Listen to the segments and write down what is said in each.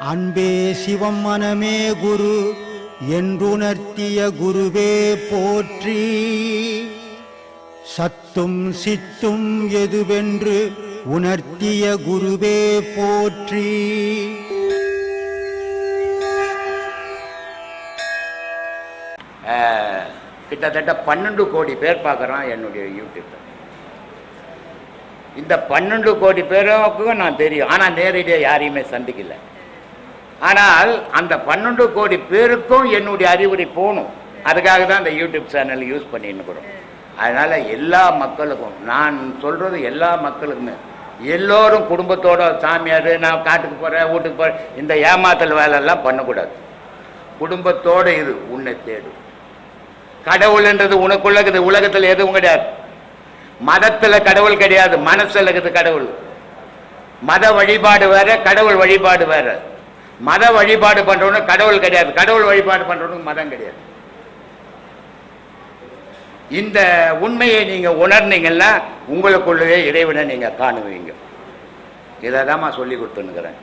அன்பே சிவம் மனமே குரு என்றுணர்த்திய குருவே போற்றி. சத்தும் சித்தும் எதுவென்று உணர்த்திய குருவே போற்றி. அஹ், கிட்டத்தட்ட பன்னெண்டு கோடி பேர் பார்க்குறான் என்னுடைய யூடியூப். இந்த பன்னெண்டு கோடி பேருக்கும் நான் தெரியும். ஆனால் நேரடியாக யாரையுமே சந்திக்கல. ஆனால் அந்த பன்னெண்டு கோடி பேருக்கும் என்னுடைய அறிவுரை போகணும். அதுக்காக தான் இந்த யூடியூப் சேனல் யூஸ் பண்ணின்னு அதனால் எல்லா மக்களுக்கும் நான் சொல்கிறது எல்லா மக்களுக்குமே எல்லோரும் குடும்பத்தோட சாமியார் நான் காட்டுக்கு போகிறேன் வீட்டுக்கு போகிறேன் இந்த ஏமாத்தல் வேலையெல்லாம் பண்ணக்கூடாது. குடும்பத்தோட இது உன்னை தேடும் கடவுள்ன்றது உனக்குள்ள இருக்குது உலகத்தில் எதுவும் கிடையாது. மதத்துல கடவுள் கிடையாது மனசுல இருக்குது கடவுள். மத வழிபாடு வேற கடவுள் வழிபாடு வேற. மத வழிபாடு பண்றவனுக்கு கடவுள் கிடையாது கடவுள் வழிபாடு பண்றவனுக்கு மதம் கிடையாது. இந்த உண்மையை நீங்க உணர்ந்தீங்கன்னா உங்களுக்குள்ளேயே இறைவனை நீங்க காணுவீங்க. இதை தான் சொல்லி கொடுத்துன்னுக்கிறேன்.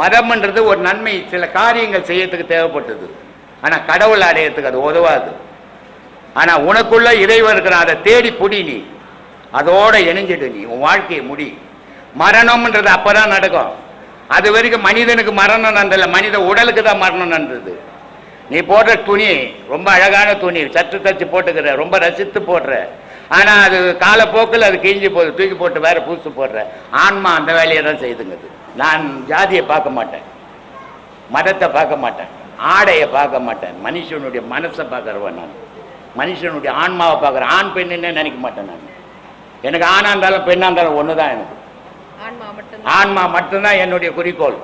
மதம்ன்றது ஒரு நன்மை சில காரியங்கள் செய்யறதுக்கு தேவைப்பட்டது. ஆனா கடவுள் அடையறதுக்கு அது உதவாது. ஆனா உனக்குள்ள இறைவன் இருக்கிறான் அதை தேடி புடி நீ. அதோட இணைஞ்சிடு நீ உன் வாழ்க்கையை முடி. மரணம்ன்றது அப்பதான் நடக்கும். அது வரைக்கும் மனிதனுக்கு மரணம் நடந்ததில்ல மனித உடலுக்கு தான் மரணம் நடந்தது. நீ போடுற துணி ரொம்ப அழகான துணி சற்று தச்சு போட்டுக்கிற ரொம்ப ரசித்து போடுற. ஆனா அது காலப்போக்கில் அது கிழிஞ்சு போகுது தூக்கி போட்டு வேற பூசு போடுற. ஆன்மா அந்த வேலையை தான் செய்துங்குது. நான் ஜாதியை பார்க்க மாட்டேன். மதத்தை பார்க்க மாட்டேன். ஆடையை பார்க்க மாட்டேன். மனுஷனுடைய மனசை பார்க்கறவன் நான். மனுஷனுடைய ஆன்மாவை பார்க்குறேன் ஆண் பெண்ணுன்னே நினைக்க மாட்டேன் நான். எனக்கு ஆணா இருந்தாலும் பெண்ணா இருந்தாலும் ஒன்று தான் எனக்கு. ஆன்மா மட்டும் ஆன்மா மட்டும்தான் என்னுடைய குறிக்கோள்.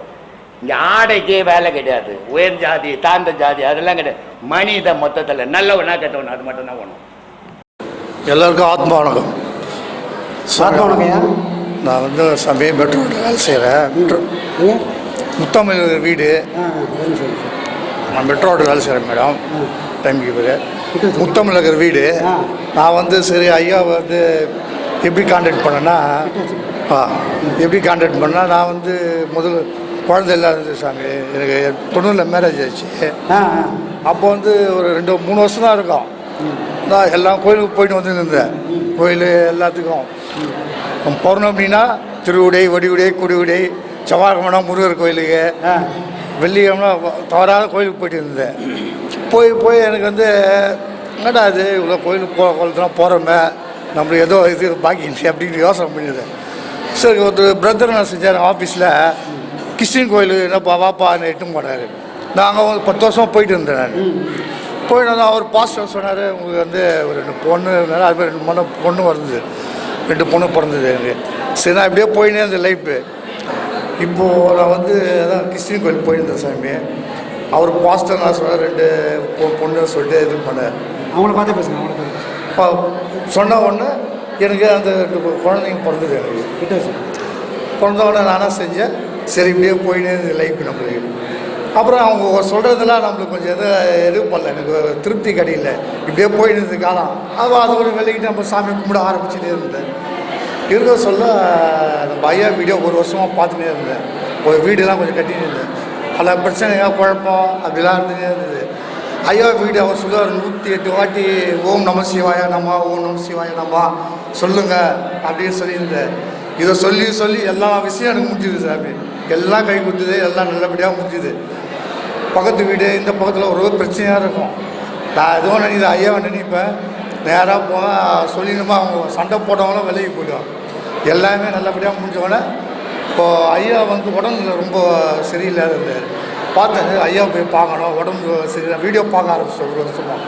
இங்க ஆடைக்கே வேலை கிடையாது. உயர் ஜாதி தாழ்ந்த ஜாதி அதெல்லாம் கிடையாது. மனித மொத்தத்தில் நல்லவனா கெட்டவன் அது மட்டும்தான் ஒன்று எல்லாருக்கும் ஆத்மா வணக்கம் சார் வணக்கம்யா நான் வந்து சமயம் மெட்ரோவில் வேலை செய்கிறேன் முத்தமிழ் வீடு. நான் மெட்ரோவில் வேலை செய்கிறேன் மேடம். டைம் கீப்பரு முத்தமிழ் வீடு. நான் வந்து சரி ஐயா வந்து எப்படி காண்டாக்ட் பண்ணேன்னா ஆ எப்படி காண்டாக்ட் பண்ணால் நான் வந்து முதல் குழந்தை இல்லாத சாமி. எனக்கு தொண்ணூறில் மேரேஜ் ஆச்சு. ஆ ஆ. அப்போ வந்து ஒரு ரெண்டு மூணு வருஷம் தான் இருக்கும். நான் எல்லா கோயிலுக்கு போயிட்டு வந்து இருந்தேன் கோயில் எல்லாத்துக்கும். பௌர்ணமினா திருவுடை வடிவுடை குடிவுடை செவ்வாய்க்கிழமை முருகர் கோயிலுக்கு வெள்ளிக்கிழமை தவறாத கோயிலுக்கு போயிட்டு இருந்தேன் போய் போய் எனக்கு வந்து என்னடா இது? இவ்வளோ கோயிலுக்கு போ குளத்துலாம் போகிறோமே நம்மளுக்கு ஏதோ இது பாக்கி அப்படின்னு யோசனை பண்ணிடுது. சரி ஒருத்தர் பிரதர் நான் செஞ்சார் ஆஃபீஸில் கிறிஸ்டின் கோயில் என்னப்பா வாப்பான்னு எட்டும் போனார். நாங்கள் ஒரு பத்து வருஷமாக போயிட்டு இருந்தேன் நான் போயிட்டு வந்தா அவர் பாஸ்டர் சொன்னார் உங்களுக்கு வந்து ஒரு ரெண்டு பொண்ணு இருந்தாலும் அது மாதிரி ரெண்டு பொண்ணு பொண்ணு வருது ரெண்டு பொண்ணு பிறந்தது எனக்கு. சரி நான் இப்படியே போயினே இருந்தேன் லைஃப்பு இப்போது நான் வந்து அதான் கிறிஸ்டின் கோயில் போயிருந்தேன் சாமி. அவர் பாஸ்டர் நான் சொன்னார் ரெண்டு பொ- பொண்ணு சொல்லிட்டு இது பண்ணேன் அவங்கள பார்த்தே பேசுங்க அவங்கள பார்த்து சொன்ன உடனே எனக்கு அந்த குழந்தைங்க பிறந்தது எனக்கு. பிறந்த உடனே நானாக செஞ்சேன். சரி இப்படியே போயினே இருந்தது லைஃப் நம்மளுக்கு. அப்புறம் அவங்க சொல்கிறதெல்லாம் நம்மளுக்கு கொஞ்சம் எது இது பண்ணல. எனக்கு திருப்தி கிடையில இப்படியே இருந்தது காலம் அது அது ஒரு வெள்ளைக்கிட்டு நம்ம சாமி கும்பிட ஆரம்பிச்சுட்டே இருந்தேன். இருக்க சொல்ல நம்ம ஐயா வீடியோ ஒரு வருஷமாக பார்த்துட்டே இருந்தேன். ஒரு வீடெல்லாம் கொஞ்சம் கட்டிட்டு இருந்தேன். பல பிரச்சனைகள் குழப்பம். அப்படிலாம் இருந்துட்டே இருந்தது. ஐயா வீடு அவர் சொல்லுவார் நூற்றி எட்டு வாட்டி ஓம் நம சிவாய நம்ம ஓம் நம சிவாய நம்ம சொல்லுங்க அப்படின்னு சொல்லியிருந்தேன் இதை சொல்லி சொல்லி எல்லா விஷயம் எனக்கு முடிஞ்சுது சாமி எல்லாம் கை கொடுத்தது எல்லாம் நல்லபடியாக முடிஞ்சுது. பக்கத்து வீடு இந்த பக்கத்தில் ஒரு பிரச்சனையாக இருக்கும். நான் எதுவும் நினைக்கிற ஐயாவை நினைப்பேன். நேராக போனால் சொல்லிடுமா அவங்க சண்டை போட்டவங்களும் விலகி போயிடுவாங்க. எல்லாமே நல்லபடியாக முடிஞ்சவொடனே இப்போது ஐயா வந்து உடம்புல ரொம்ப சரியில்லாத இருந்தார் பார்த்தேன் ஐயா போய் பார்க்கணும் உடம்பு சரியில்லை. வீடியோ பார்க்க ஆரம்பிச்சு ஒரு வருஷமாக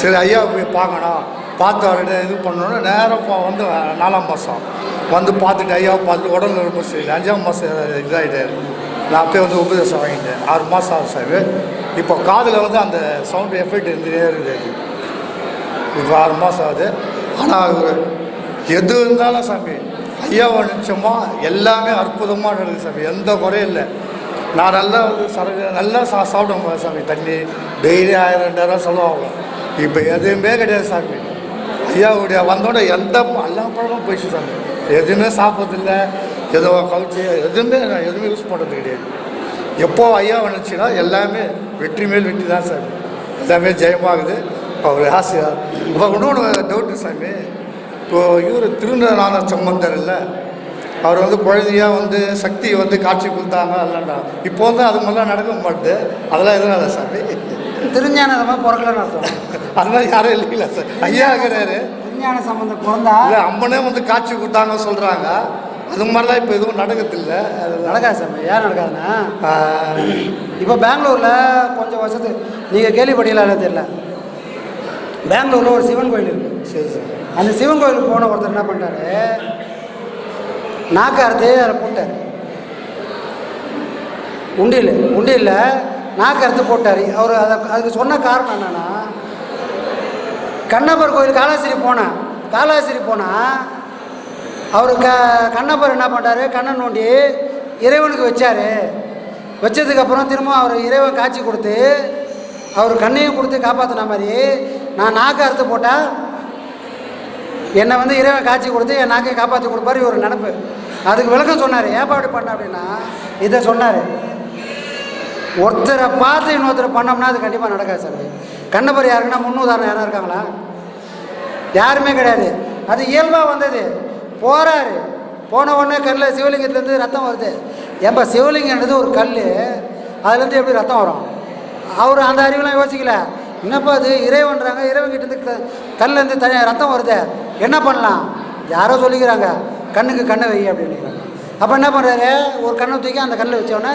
சரி ஐயா போய் பார்க்கணும். பார்த்து அவர்கிட்ட இது பண்ணோன்னு நேரம் வந்து நாலாம் மாதம் வந்து பார்த்துட்டு ஐயாவை பார்த்து உடம்பு ரொம்ப சரியில்லை. அஞ்சாம் மாதம் இதாகிட்டார் நான் போய் வந்து உபதேசம் வாங்கிட்டேன். ஆறு மாதம் ஆகும் சார் இப்போ காதில் வந்து அந்த சவுண்ட் எஃபெக்ட் இருந்துகிட்டே இருக்குது இப்போ ஆறு மாதம் ஆகுது. ஆனால் எது இருந்தாலும் சாமி ஐயாவை நிச்சயமா எல்லாமே அற்புதமாக நடக்குது சாமி. எந்த குறையும் இல்லை. நான் நல்லா வந்து சரக்கு நல்லா சா சாப்பிடுவேன் சாமி. தண்ணி டெய்லி ஆயிரம் ரெண்டாயிரம் செலவாகும். இப்போ எதுவுமே கிடையாது சாமி. ஐயாவுடைய வந்தோட எந்த எல்லா பழமும் போயிடுச்சு சாமி. எதுவுமே சாப்பிட்றதில்ல. ஏதோ கவுச்சு எதுவுமே நான் எதுவுமே யூஸ் பண்ணுறது கிடையாது. எப்போ ஐயா வந்துச்சுன்னா எல்லாமே வெற்றி மேல் வெற்றி தான் சாமி. எல்லாமே ஜெயமாகுது. அவர் ஆசையாக இப்போ இன்னொன்று டவுட்டு சாமி. இப்போ இவர் திருநரான சம்பந்தர் இல்லை. அவர் வந்து குழந்தையா வந்து சக்தி வந்து காட்சி கொடுத்தாங்க இல்லைண்டா இப்போ வந்து அது மாதிரிலாம் நடக்க மாட்டுது அதெல்லாம் எதுனால சாமி திருஞான மாதிரி பிறக்கலன்னு அர்த்தம் அது மாதிரி யாரும் இல்லைங்களா சார். ஐயா இருக்கிறாரு. திருஞான சம்பந்தம் பிறந்தா? இல்லை அம்மனே வந்து காட்சி கொடுத்தாங்க சொல்கிறாங்க அது மாதிரிலாம் இப்போ எதுவும் நடக்கிறதில்ல. அதெல்லாம் நடக்காது சாமி ஏன் நடக்காதுன்னா இப்போ பெங்களூரில் கொஞ்சம் வருஷத்துக்கு நீங்கள் கேள்விப்பட்டீங்களா தெரியல. பெங்களூரில் ஒரு சிவன் கோயில் இருக்குது சரி சார். அந்த சிவன் கோயிலுக்கு போன ஒருத்தர் என்ன பண்ணிட்டாரு? நாக்கு அறுத்து அதில் போட்டார். உண்டியில் உண்டியில் நாக்கு அறுத்து போட்டார். அவர் அதை அதுக்கு சொன்ன காரணம் என்னென்னா கண்ணப்பர் கோயில் காலாசிரி போனேன் காலாசிரி போனால் அவர் க கண்ணப்பர் என்ன பண்ணுறாரு கண்ணை நோண்டி இறைவனுக்கு வச்சார். வச்சதுக்கப்புறம் திரும்ப அவர் இறைவன் காட்சி கொடுத்து அவர் கண்ணையும் கொடுத்து காப்பாற்றின மாதிரி நான் நாக்கு அறுத்து போட்டால் என்னை வந்து இறைவன் காட்சி கொடுத்து என் நாக்கை காப்பாற்றி கொடுப்பாரு ஒரு நினப்பு அதுக்கு விளக்கம் சொன்னார். ஏப்பா அப்படி பண்ண அப்படின்னா இதை சொன்னார். ஒருத்தரை பார்த்து இன்னொருத்தரை பண்ணோம்னா அது கண்டிப்பாக நடக்காது சார் கண்ணப்பர் யாருக்குன்னா முன்னுதாரணம் யாரும் இருக்காங்களா? யாருமே கிடையாது. அது இயல்பாக வந்தது. போகிறாரு போன உடனே கல்லில் சிவலிங்கத்துலேருந்து ரத்தம் வருது. ஏன்பா சிவலிங்கன்றது ஒரு கல் அதுலேருந்து எப்படி ரத்தம் வரும்? அவர் அந்த அறிவுலாம் யோசிக்கல. என்னப்பா அது இறைவன்றாங்க. இறைவன்கிட்ட க கல்லேருந்து தனி ரத்தம் வருது. என்ன பண்ணலாம்? யாரோ சொல்லிக்கிறாங்க. கண்ணுக்கு கண்ணை வை அப்படின்னுக்கிறாங்க அப்போ என்ன பண்ணுறாரு ஒரு கண்ணை தூக்கி அந்த கல்லில் வச்சோடனே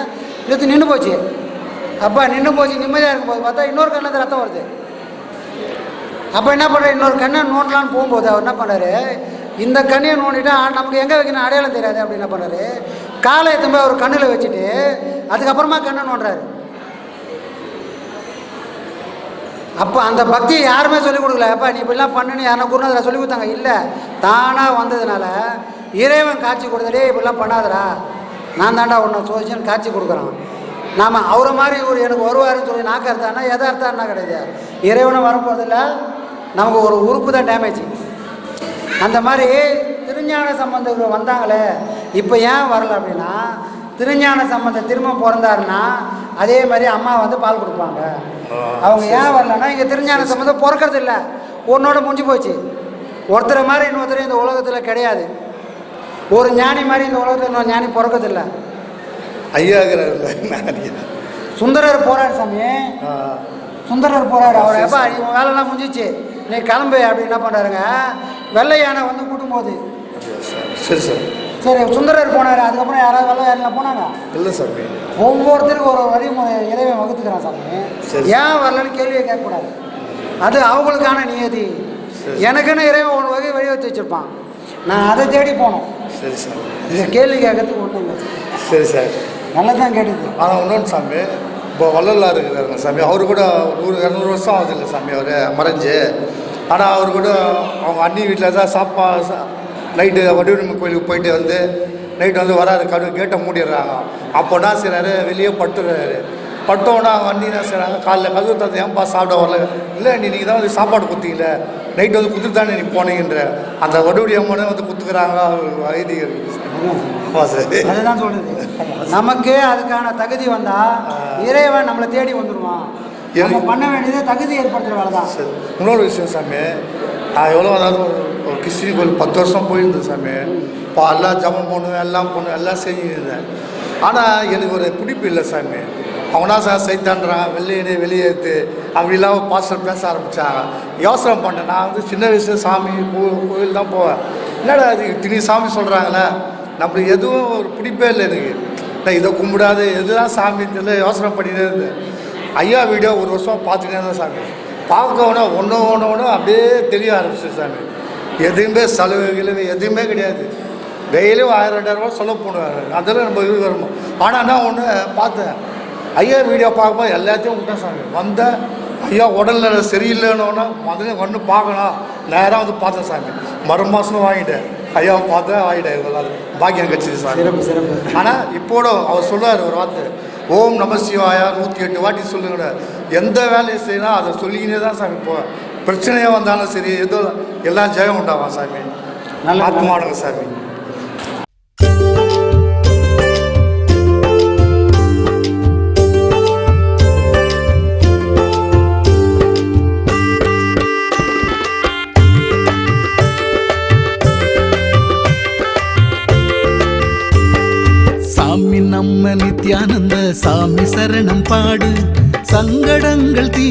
இழுத்து நின்று போச்சு. அப்பா நின்று போச்சு நிம்மதியாக இருக்கும்போது பார்த்தா இன்னொரு கண்ணில் ரத்தம் வருது. அப்போ என்ன பண்ணுறாரு இன்னொரு கண்ணை நோண்டலான்னு போகும்போது அவர் என்ன பண்ணார் இந்த கண்ணையை நோண்டிட்டா நமக்கு எங்கே வைக்கணும்? அடையாளம் தெரியாது அப்படின்னு என்ன பண்ணாரு காலை எடுத்து அவர் கண்ணில் வச்சுட்டு அதுக்கப்புறமா கண்ணை நோண்டுறாரு. அப்போ அந்த பக்தியை யாருமே சொல்லிக் கொடுக்கல. அப்பா நீ இப்படிலாம் பண்ணுன்னு யாரா குருநாதரை சொல்லி கொடுத்தாங்க. இல்லை தானாக வந்ததுனால இறைவன் காட்சி கொடுத்தடே இப்படிலாம் பண்ணாதடா. நான் தாண்டா உன்னை சோதிச்சுன்னு காட்சி கொடுக்குறான். நாம் அவரை மாதிரி இவர் எனக்கு வருவாருன்னு சொல்லி நாக்கு அர்த்தானா எதை அர்த்தான்னா கிடையாது. இறைவனும் வரப்போதில்ல நமக்கு ஒரு உறுப்பு தான் டேமேஜ் அந்த மாதிரி திருஞான சம்பந்தர்கள் வந்தாங்களே இப்போ ஏன் வரல அப்படின்னா திருஞான சம்பந்தம் திரும்ப பிறந்தாருன்னா அதே மாதிரி அம்மா வந்து பால் கொடுப்பாங்க. அவங்க ஏன் வரலன்னா இங்கே திருஞான சம்பந்தம் பிறக்கிறது இல்லை. ஒன்னோட முடிஞ்சு போச்சு. ஒருத்தரை மாதிரி இன்னொருத்தர் இந்த உலகத்தில் கிடையாது. ஒரு ஞானி மாதிரி இந்த உலகத்தில் இன்னொரு ஞானி பிறக்கறதில்ல ஐயா இருக்கிறாருல்ல சுந்தரர் போறாரு சாமி. சுந்தரர் போறாரு. அவர் எப்பா இவன் வேலைலாம் முடிஞ்சிச்சு. நீ கிளம்பு. அப்படின்னு என்ன பண்ணுறாருங்க வெள்ளை யானை வந்து கூட்டும் போகுது சரி சார். சரி சுந்தரர் போனார். அதுக்கப்புறம் யாராவது வெள்ளை யானையில் போனாங்க? இல்லை சாமி. ஒவ்வொருத்தருக்கும் ஒரு வழிமுறை இறைவன் வகுத்துக்கிறான் சாமி. சரி. ஏன் வரலன்னு கேள்வியை கேட்கக்கூடாது. அது அவங்களுக்கான நியதி. எனக்குன்னு இறைவன் ஒரு வகை வழி வச்சு வச்சுருப்பான். நான் அதை தேடி போனோம் சரி சார் இந்த கேள்வி கேட்கறதுக்கு ஒன்றும் இல்லை. சரி சார். நல்லா தான் கேட்டுது. ஆனால் இன்னொன்று சாமி இப்போ வள்ளலார் இருக்கிறாருங்க சாமி. அவரு கூட நூறு இரநூறு வருஷம் ஆகுது இல்லை சாமி அவர் மறைஞ்சு. ஆனால் அவர் கூட அவங்க அண்ணி வீட்டில் தான் சாப்பா நைட்டு வடிவம் கோயிலுக்கு போயிட்டு வந்து நைட்டு வந்து வராது கடு கேட்டை மூடிடுறாங்க. அப்போ என்ன செய்கிறாரு வெளியே படுத்துறாரு. பட்டோன்னா அண்ணி என்ன செய்கிறாங்க காலைல கதவு தந்து ஏன்பா சாப்பிட வரல? இல்லை நீ நீங்கள் தான் வந்து சாப்பாடு குத்திக்கல. நைட்டு வந்து குத்துட்டு தானே நீ போனீங்கன்ற. அந்த வடுவடி அம்மனே வந்து குத்துக்கிறாங்க. சார் அதுதான் சொல்றது. நமக்கு அதுக்கான தகுதி வந்தா இறைவன் நம்மளை தேடி வந்துடுவான் நம்ம பண்ண வேண்டியது தகுதி ஏற்படுத்துற வேலை தான் இன்னொரு விஷயம் சாமி. நான் எவ்வளோ அதாவது ஒரு- கிருஷ்ணகிரி கோயில் பத்து வருஷம் போயிருந்தேன் சாமி. இப்போ எல்லாம் ஜபம் பண்ணுவேன் எல்லாம் பண்ணுவேன் எல்லாம் செஞ்சுருந்தேன் ஆனால் எனக்கு ஒரு பிடிப்பு இல்லை சாமி. அவனா சார் சைத்தான்றான் வெளியே வெளியேற்று அப்படிலாம் பாஸ்டர் பேச ஆரம்பித்தாங்க யோசனை பண்ணேன். நான் வந்து சின்ன வயசு சாமி கோயில் தான் போவேன். என்னடா அது இத்தனி சாமி சொல்கிறாங்களே நம்மளுக்கு எதுவும் ஒரு பிடிப்பே இல்லை எனக்கு. நான் இதை கும்பிடாது எதுதான் சாமி தெரியல யோசனை பண்ணிட்டே இருந்தேன். ஐயா வீடியோ ஒரு வருஷம் பார்த்துட்டே தான் சாமி. பார்க்க உடனே ஒன்று ஒன்று ஒன்று அப்படியே தெரிய ஆரம்பிச்சு சாமி. எதுவுமே செலவு கிழவு எதுவுமே கிடையாது. டெய்லியும் ஆயிரம் ரெண்டாயிரம் ரூபா செலவு பண்ணுவார். அதெல்லாம் நம்ம இது வரணும் ஆனால் நான் ஒன்று பார்த்தேன். ஐயா வீடியோ பார்க்கும்போது எல்லாத்தையும் விட்டேன் சாமி. வந்தேன் ஐயா உடல்நிலை சரியில்லைன்னு முதல்ல ஒன்று பார்க்கணும் நேராக வந்து பார்த்தேன் சாமி. மறு மாதம் வாங்கிட்டேன். ஐயாவை பார்த்தேன் வாங்கிட்டேன் இதெல்லாம் பாக்கியம் கட்சி சாமி. ஆனால் இப்போட அவர் சொல்லுவார் ஒரு வார்த்தை. ஓம் நம சிவாயா நூற்றி எட்டு வாட்டி சொல்லுங்க எந்த வேலையை செய்யணும் அதை சொல்லிக்கினே தான் சாமி போ பிரச்சனையாக வந்தாலும் சரி ஏதோ எல்லாம் ஜெயம் உண்டாவா சாமி. நல்ல- ஆத்மாடுங்க சாமி.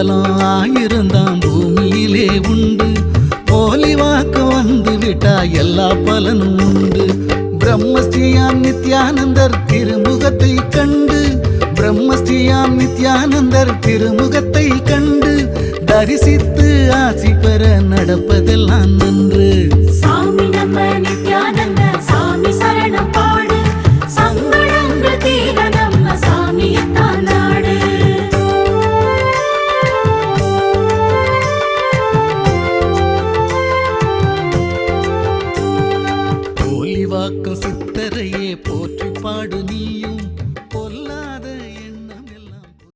காலம் ஸ்தலம் ஆயிரந்தாம் பூமியிலே உண்டு. போலி வாக்கம் வந்து விட்டா எல்லா பலனும் உண்டு. பிரம்மஸ்ரீயாம் நித்யானந்தர் திருமுகத்தை கண்டு. பிரம்மஸ்ரீயாம் நித்யானந்தர் திருமுகத்தை கண்டு. தரிசித்து ஆசி பெற நடப்பதெல்லாம் நன்று.